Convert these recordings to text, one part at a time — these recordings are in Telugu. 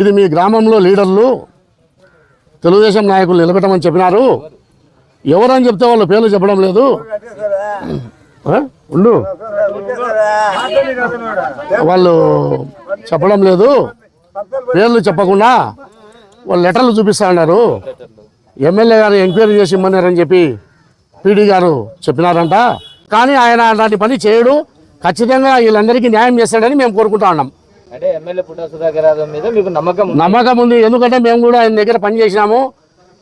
ఇది మీ గ్రామంలో లీడర్లు తెలుగుదేశం నాయకులు నిలబెట్టమని చెప్పినారు. ఎవరని చెప్తే వాళ్ళ పేర్లు చెప్పడం లేదు. ఉండు. వాళ్ళు చెప్పడం లేదు. పేర్లు చెప్పకుండా వాళ్ళు లెటర్లు చూపిస్తా ఉన్నారు ఎమ్మెల్యే గారు ఎంక్వైరీ చేసి ఇమ్మన్నారని చెప్పి పీడీ గారు చెప్పినారంట. కానీ ఆయన అలాంటి పని చేయడు. ఖచ్చితంగా వీళ్ళందరికీ న్యాయం చేస్తాడని మేము కోరుకుంటా ఉన్నాం. అంటే ఎమ్మెల్యే పుట్టా సుధాకర్ యాదవ్ మీద మీకు నమ్మకం ఉంది. నమ్మకం ఉంది. ఎందుకంటే మేము కూడా ఆయన దగ్గర పనిచేసినాము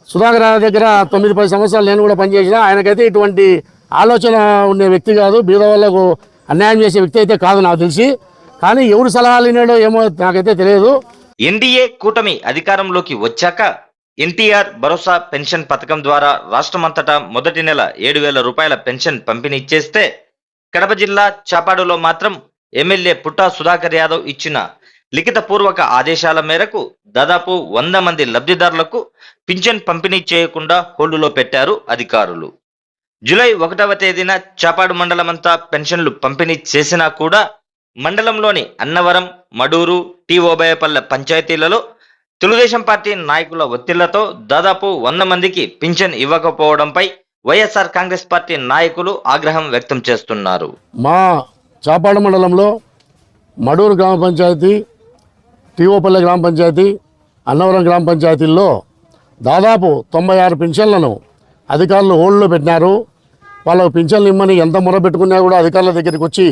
సుధాకర్ రావు దగ్గర తొమ్మిది పది సంవత్సరాలు నేను కూడా పనిచేసిన ఆయనకైతే ఇటువంటి ఆలోచన ఉండే వ్యక్తి కాదు. బీద వాళ్ళకు అన్యాయం చేసే వ్యక్తి అయితే కాదు నాకు తెలిసి. కానీ ఎవరు సలహాలు వినాడో ఏమో నాకైతే తెలియదు. ఎన్డీఏ కూటమి అధికారంలోకి వచ్చాక ఎన్టీఆర్ భరోసా పెన్షన్ పథకం ద్వారా రాష్ట్రమంతటా మొదటి నెల ఏడు వేల రూపాయల పెన్షన్ పంపిణీ చేస్తే కడప జిల్లా చాపాడులో మాత్రం ఎమ్మెల్యే పుట్టా సుధాకర్ యాదవ్ ఇచ్చిన లిఖిత పూర్వక ఆదేశాల మేరకు దాదాపు వంద మంది లబ్ధిదారులకు పింఛన్ పంపిణీ చేయకుండా హోల్డులో పెట్టారు అధికారులు. జూలై ఒకటవ తేదీన చాపాడు మండలమంతా పెన్షన్లు పంపిణీ చేసినా కూడా మండలంలోని అన్నవరం మడూరు టి ఓబయపల్లె పంచాయతీలలో తెలుగుదేశం పార్టీ నాయకుల ఒత్తిళ్ళతో దాదాపు వంద మందికి పింఛన్ ఇవ్వకపోవడంపై వైఎస్ఆర్ కాంగ్రెస్ పార్టీ నాయకులు ఆగ్రహం వ్యక్తం చేస్తున్నారు. మా చాపాడ మండలంలో మడూరు గ్రామ పంచాయతీ టీఓపల్లె గ్రామ పంచాయతీ అన్నవరం గ్రామ పంచాయతీల్లో దాదాపు తొంభై ఆరు పింఛన్లను అధికారులు హోల్డ్లో పెట్టినారు. వాళ్ళకు పింఛన్లు ఇమ్మని ఎంత మొరబెట్టుకున్నా కూడా అధికారుల దగ్గరికి వచ్చి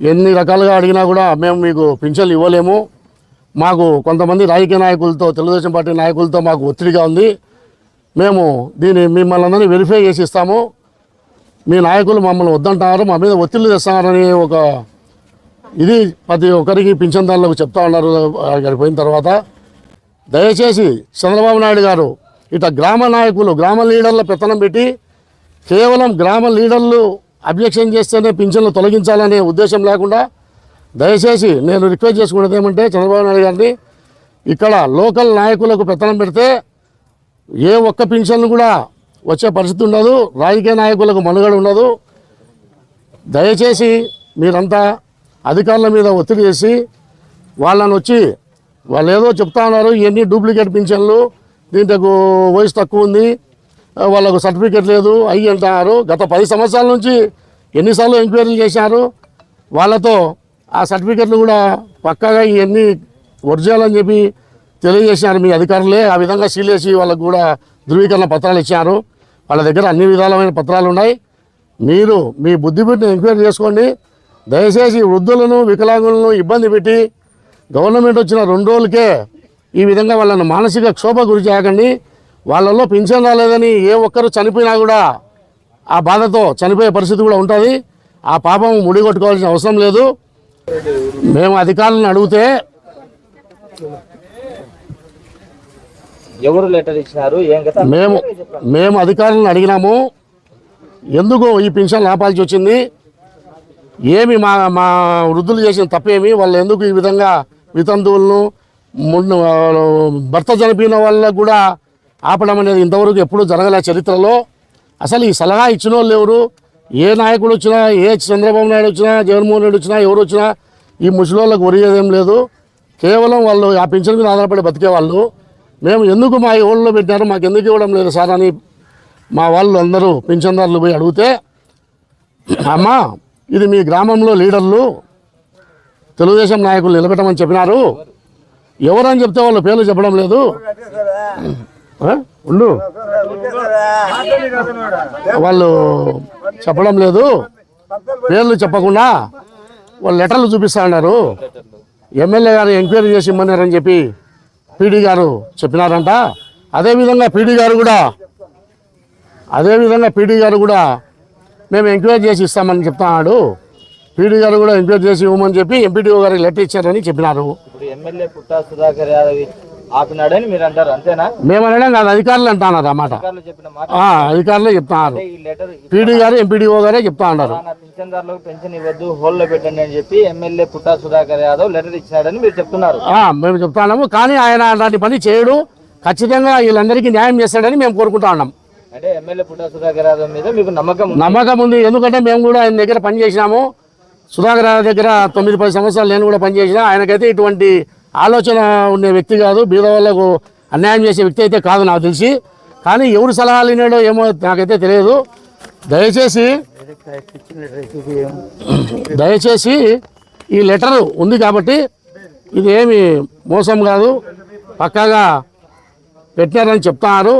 ఎన్ని రకాలుగా అడిగినా కూడా మేము మీకు పింఛన్లు ఇవ్వలేము. మాకు కొంతమంది రాజకీయ నాయకులతో తెలుగుదేశం పార్టీ నాయకులతో మాకు ఒత్తిడిగా ఉంది. మేము దీన్ని మిమ్మల్ని అందరినీ వెరిఫై చేసి ఇస్తాము. మీ నాయకులు మమ్మల్ని వద్దంటున్నారు మా మీద ఒత్తిళ్ళు తెస్తున్నారని ఒక ఇది ప్రతి ఒక్కరికి పింఛన్దారులకు చెప్తా ఉన్నారు అక్కడికి పోయిన తర్వాత. దయచేసి చంద్రబాబు నాయుడు గారు ఇట గ్రామ నాయకులు గ్రామ లీడర్ల పెత్తనం పెట్టి కేవలం గ్రామ లీడర్లు అబ్జెక్షన్ చేస్తేనే పింఛన్లు తొలగించాలనే ఉద్దేశం లేకుండా దయచేసి నేను రిక్వెస్ట్ చేసుకునేది ఏమంటే చంద్రబాబు నాయుడు గారిని ఇక్కడ లోకల్ నాయకులకు పెత్తనం పెడితే ఏ ఒక్క పింఛన్లు కూడా వచ్చే పరిస్థితి ఉండదు. రాజకీయ నాయకులకు మనుగడ ఉండదు. దయచేసి మీరంతా అధికారుల మీద ఒత్తిడి చేసి వాళ్ళని వచ్చి వాళ్ళు ఏదో చెప్తా ఉన్నారు. ఇవన్నీ డూప్లికేట్ పింఛన్లు. దీంట్లో వయసు తక్కువ ఉంది. వాళ్ళకు సర్టిఫికేట్ లేదు. అయ్యి అంటున్నారు. గత పది సంవత్సరాల నుంచి ఎన్నిసార్లు ఎంక్వైరీలు చేశారు. వాళ్ళతో ఆ సర్టిఫికెట్లు కూడా పక్కాగా ఇవన్నీ ఒరిజినల్ అని చెప్పి తెలియజేశారు మీ అధికారులే. ఆ విధంగా సీల్ చేసి వాళ్ళకు కూడా ధృవీకరణ పత్రాలు ఇచ్చారు. వాళ్ళ దగ్గర అన్ని విధాలమైన పత్రాలు ఉన్నాయి. మీరు మీ బుద్ధి పెట్టి ఎంక్వైరీ చేసుకోండి. దయచేసి వృద్ధులను వికలాంగులను ఇబ్బంది పెట్టి గవర్నమెంట్ వచ్చిన రెండు రోజులకే ఈ విధంగా వాళ్ళని మానసిక క్షోభ గురి చేయకండి. వాళ్ళల్లో పింఛన్ రాలేదని ఏ ఒక్కరు చనిపోయినా కూడా ఆ బాధతో చనిపోయే పరిస్థితి కూడా ఉంటుంది. ఆ పాపం ముడిగొట్టుకోవాల్సిన అవసరం లేదు. మేము అధికారులను అడిగితే ఎవరు లెటర్ ఇచ్చినారు? ఏం కదా మేము మేము అధికారులను అడిగినాము. ఎందుకు ఈ పెన్షన్ ఆపాల్సి వచ్చింది. ఏమి మా మా వృద్ధులు చేసిన తప్పేమి? వాళ్ళు ఎందుకు ఈ విధంగా వితంతువులను ముందు భర్త చనిపోయిన వాళ్ళకు కూడా ఆపడం అనేది ఇంతవరకు ఎప్పుడూ జరగలే చరిత్రలో. అసలు ఈ సలహా ఇచ్చిన వాళ్ళు ఎవరు? ఏ నాయకుడు వచ్చినా ఏ చంద్రబాబు నాయుడు వచ్చినా జగన్మోహన్ రెడ్డి వచ్చినా ఎవరు వచ్చినా ఈ ముసలోళ్ళకు ఒరిగేదేం లేదు. కేవలం వాళ్ళు ఆ పింఛన్ మీద ఆధారపడి బతికే వాళ్ళు. మేము ఎందుకు మా ఊళ్ళో పెట్టారు మాకు ఎందుకు ఇవ్వడం లేదు సార్ అని మా వాళ్ళు అందరూ పింఛన్దారులు పోయి అడిగితే అమ్మా ఇది మీ గ్రామంలో లీడర్లు తెలుగుదేశం నాయకులు నిలబెట్టమని చెప్పినారు. ఎవరని చెప్తే వాళ్ళ పేర్లు చెప్పడం లేదు? ఉండు. వాళ్ళు చెప్పడం లేదు. పేర్లు చెప్పకుండా వాళ్ళు లెటర్లు చూపిస్తా ఉన్నారు ఎమ్మెల్యే గారు ఎంక్వైరీ చేసి ఇమ్మన్నారని చెప్పి పీడీ గారు చెప్పినారంట. అదేవిధంగా పీడీ గారు కూడా అదేవిధంగా పీడీ గారు కూడా మేము ఎంక్వైరీ చేసి ఇస్తామని చెప్తున్నాడు. పీడీ గారు కూడా ఎంక్వైరీ చేసి ఇవ్వమని చెప్పి ఎంపీడీఓ గారికి లెటర్ ఇచ్చారని చెప్పినారు. ఇప్పుడు ఎమ్మెల్యే పుట్టా సుధాకర్ యాదవ్ ఆపినాడని మీరు అంటారు అంతేనా? మేము అనడం కాదు అధికారులు అంటున్నారు అన్నమాట. అధికారులు చెప్తున్నారు పీడీ గారు ఎంపీడీఓ గారే చెప్తా ఉన్నారు పింఛన్దారులకు పెన్షన్ ఇవ్వద్దు హోల్లో పెట్టండి అని చెప్పి ఎమ్మెల్యే పుట్టా సుధాకర్ యాదవ్ లెటర్ ఇచ్చినాడని మీరు చెప్తున్నారు. మేము చెప్తున్నాము కానీ ఆయన అలాంటి పని చేయడు. ఖచ్చితంగా వీళ్ళందరికీ న్యాయం చేస్తాడని మేము కోరుకుంటా ఉన్నాం. అంటే ఎమ్మెల్యే పుట్టా సుధాకర్ యాదవ్ మీద మీకు నమ్మకం. నమ్మకం ఉంది. ఎందుకంటే మేము కూడా ఆయన దగ్గర పనిచేసినాము. సుధాకర్ దగ్గర తొమ్మిది పది సంవత్సరాలు నేను కూడా పనిచేసిన. ఆయనకైతే ఇటువంటి ఆలోచన ఉండే వ్యక్తి కాదు బీద వాళ్ళకు అన్యాయం చేసే వ్యక్తి అయితే కాదు నాకు తెలిసి. కానీ ఎవరు సలహాలు వినాడో ఏమో నాకైతే తెలియదు. దయచేసి దయచేసి ఈ లెటర్ ఉంది కాబట్టి ఇది ఏమి మోసం కాదు. పక్కాగా పెట్టినారని చెప్తున్నారు.